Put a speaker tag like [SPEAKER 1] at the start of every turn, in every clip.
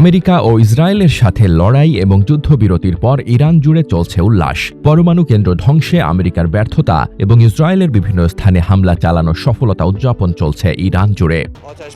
[SPEAKER 1] America ও ইসরায়েলের সাথে লড়াই এবং যুদ্ধবিরতির পর ইরান জুড়ে চলছে উল্লাস। পরমাণু কেন্দ্র ধ্বংসে আমেরিকার ব্যর্থতা এবং ইসরায়েলের বিভিন্ন স্থানে হামলা চালানোর সফলতা উদযাপন চলছে ইরান জুড়ে।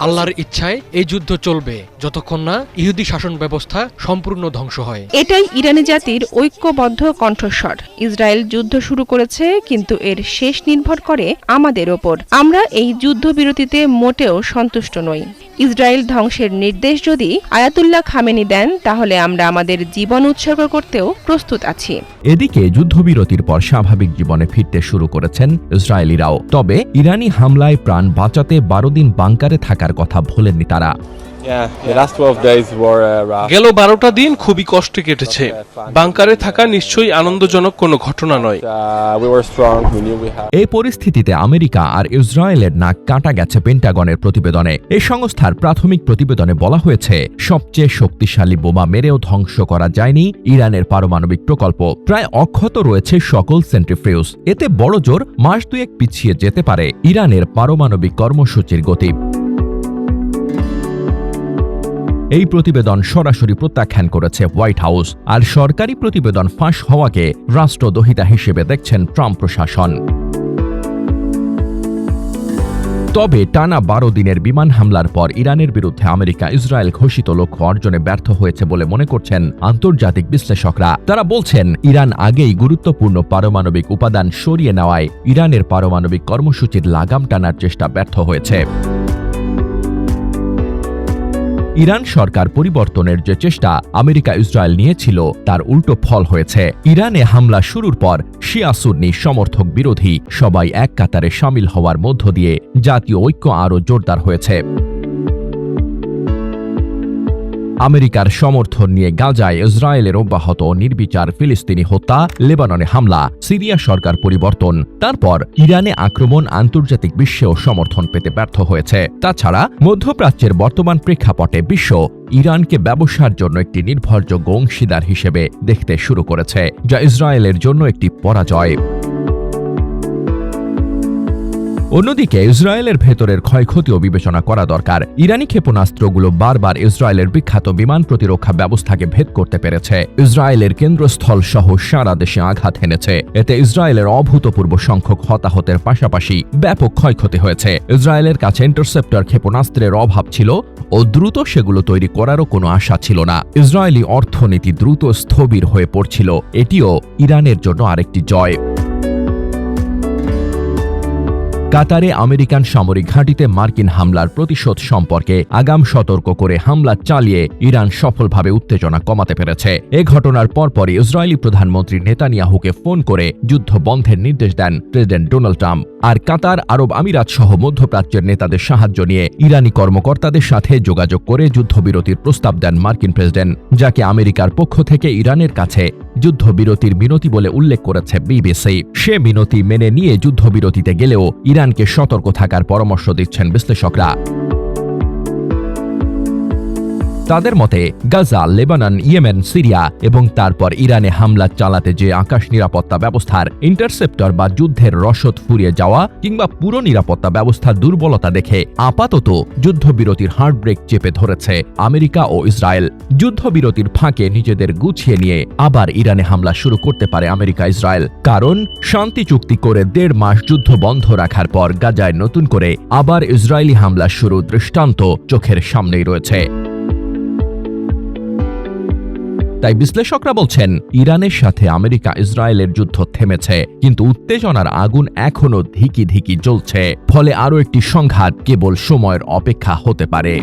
[SPEAKER 2] আল্লাহর ইচ্ছায় এই যুদ্ধ চলবে যতক্ষণ না ইহুদি শাসন ব্যবস্থা সম্পূর্ণ ধ্বংস হয়।
[SPEAKER 3] এটাই ইরানি জাতির ঐক্যবদ্ধ কণ্ঠস্বর। ইসরায়েল যুদ্ধ শুরু করেছে কিন্তু এর শেষ নির্ভর করে আমাদের ওপর। আমরা এই যুদ্ধবিরতিতে মোটেও সন্তুষ্ট নই। ইসরায়েল ধ্বংসের নির্দেশ যদি আয়াতুল্লাহ খামেনি দেন, তাহলে আমরা আমাদের জীবন উৎসর্গ করতেও প্রস্তুত আছি।
[SPEAKER 1] এদিকে যুদ্ধবিরতির পর স্বাভাবিক জীবনে ফিরতে শুরু করেছেন ইসরায়েলিরাও। তবে ইরানি হামলায় প্রাণ বাঁচাতে বারো দিন বাংকারে থাকার কথা ভোলেননি তারা।
[SPEAKER 4] Yeah, the last 12 days were uh.
[SPEAKER 5] গেল বারোটা দিন খুবই কষ্টে কেটেছে। বাংকারে থাকা নিশ্চয়ই আনন্দজনক কোনো ঘটনা নয়।
[SPEAKER 4] Uh.
[SPEAKER 1] এই পরিস্থিতিতে আমেরিকা আর ইসরায়েলের নাক কাটা গেছে পেন্টাগনের প্রতিবেদনে। এই সংস্থার প্রাথমিক প্রতিবেদনে বলা হয়েছে সবচেয়ে শক্তিশালী বোমা মেরেও ধ্বংস করা যায়নি ইরানের পারমাণবিক প্রকল্প। প্রায় অক্ষত রয়েছে সকল সেন্ট্রিফিউজ। এতে বড় জোর মাস দুয়েক পিছিয়ে যেতে পারে ইরানের পারমাণবিক কর্মসূচির গতি। এই প্রতিবেদন সরাসরি প্রত্যাখ্যান করেছে হোয়াইট হাউস, আর সরকারি প্রতিবেদন ফাঁস হওয়াকে রাষ্ট্রদহিতা হিসেবে দেখছেন ট্রাম্প প্রশাসন। তবে টানা বারো দিনের বিমান হামলার পর ইরানের বিরুদ্ধে আমেরিকা ইসরায়েল ঘোষিত লক্ষ্য অর্জনে ব্যর্থ হয়েছে বলে মনে করছেন আন্তর্জাতিক বিশ্লেষকরা। তারা বলছেন, ইরান আগেই গুরুত্বপূর্ণ পারমাণবিক উপাদান সরিয়ে নেওয়ায় ইরানের পারমাণবিক কর্মসূচির লাগাম টানার চেষ্টা ব্যর্থ হয়েছে। ইরান সরকার পরিবর্তনের যে চেষ্টা আমেরিকা ইসরায়েল নিয়েছিল, তার উল্টো ফল হয়েছে। ইরানে হামলা শুরুর পর শিয়া সুন্নি সমর্থক বিরোধী সবাই এক কাতারে সামিল হওয়ার মধ্য দিয়ে জাতীয় ঐক্য আরও জোরদার হয়েছে। আমেরিকার সমর্থন নিয়ে গাজায় ইসরায়েলের অব্যাহত নির্বিচার ফিলিস্তিনি হত্যা, লেবাননে হামলা, সিরিয়া সরকার পরিবর্তন, তারপর ইরানে আক্রমণ আন্তর্জাতিক বিশ্বেও সমর্থন পেতে ব্যর্থ হয়েছে। তাছাড়া মধ্যপ্রাচ্যের বর্তমান প্রেক্ষাপটে বিশ্ব ইরানকে ব্যবসার জন্য একটি নির্ভরযোগ্য অংশীদার হিসেবে দেখতে শুরু করেছে, যা ইসরায়েলের জন্য একটি পরাজয়। অন্যদিকে ইসরায়েলের ভেতরের ক্ষয়ক্ষতিও বিবেচনা করা দরকার। ইরানি ক্ষেপণাস্ত্রগুলো বারবার ইসরায়েলের বিখ্যাত বিমান প্রতিরক্ষা ব্যবস্থাকে ভেদ করতে পেরেছে। ইসরায়েলের কেন্দ্রস্থল সহ সারা দেশে আঘাত হেনেছে। এতে ইসরায়েলের অভূতপূর্ব সংখ্যক হতাহতের পাশাপাশি ব্যাপক ক্ষয়ক্ষতি হয়েছে। ইসরায়েলের কাছে ইন্টারসেপ্টর ক্ষেপণাস্ত্রের অভাব ছিল ও দ্রুত সেগুলো তৈরি করারও কোনো আশা ছিল না। ইসরায়েলি অর্থনীতি দ্রুত স্থবির হয়ে পড়ছিল। এটিও ইরানের জন্য আরেকটি জয়। কাতারে আমেরিকান সামরিক ঘাঁটিতে মার্কিন হামলার প্রতিশোধ সম্পর্কে আগাম সতর্ক করে হামলা চালিয়ে ইরান সফলভাবে উত্তেজনা কমাতে পেরেছে। এ ঘটনার পরপরই ইসরায়েলি প্রধানমন্ত্রী নেতানিয়াহুকে ফোন করে যুদ্ধ বন্ধের নির্দেশ দেন প্রেসিডেন্ট ডোনাল্ড ট্রাম্প। আর কাতার, আরব আমিরাত সহ মধ্যপ্রাচ্যের নেতাদের সাহায্য নিয়ে ইরানি কর্মকর্তাদের সাথে যোগাযোগ করে যুদ্ধবিরতির প্রস্তাব দেন মার্কিন প্রেসিডেন্ট, যাকে আমেরিকার পক্ষ থেকে ইরানের কাছে যুদ্ধবিরতির মিনতি বলে উল্লেখ করেছে বিবিসি। সে মিনতি মেনে নিয়ে যুদ্ধবিরতিতে গেলেও ইরানকে সতর্ক থাকার পরামর্শ দিচ্ছেন বিশ্লেষকরা। তাদের মতে, গাজা, লেবানন, ইয়েমেন, সিরিয়া এবং তারপর ইরানে হামলা চালাতে যে আকাশ নিরাপত্তা ব্যবস্থার ইন্টারসেপ্টর বা যুদ্ধের রসদ ফুরিয়ে যাওয়া কিংবা পুরো নিরাপত্তা ব্যবস্থার দুর্বলতা দেখে আপাতত যুদ্ধবিরতির হার্টব্রেক চেপে ধরেছে আমেরিকা ও ইসরায়েল। যুদ্ধবিরতির ফাঁকে নিজেদের গুছিয়ে নিয়ে আবার ইরানে হামলা শুরু করতে পারে আমেরিকা, ইসরায়েল। কারণ, শান্তি চুক্তি করে দেড় মাস যুদ্ধ বন্ধ রাখার পর গাজায় নতুন করে আবার ইসরায়েলি হামলা শুরু দৃষ্টান্ত চোখের সামনেই রয়েছে। তাই বিশ্লেষকরা বলছেন, ইরানের সাথে আমেরিকা ইসরায়েলের যুদ্ধ থেমেছে, কিন্তু উত্তেজনার আগুন এখনও ধিকি ধিকি জ্বলছে, ফলে আরও একটি সংঘাত কেবল সময়ের অপেক্ষা হতে পারে।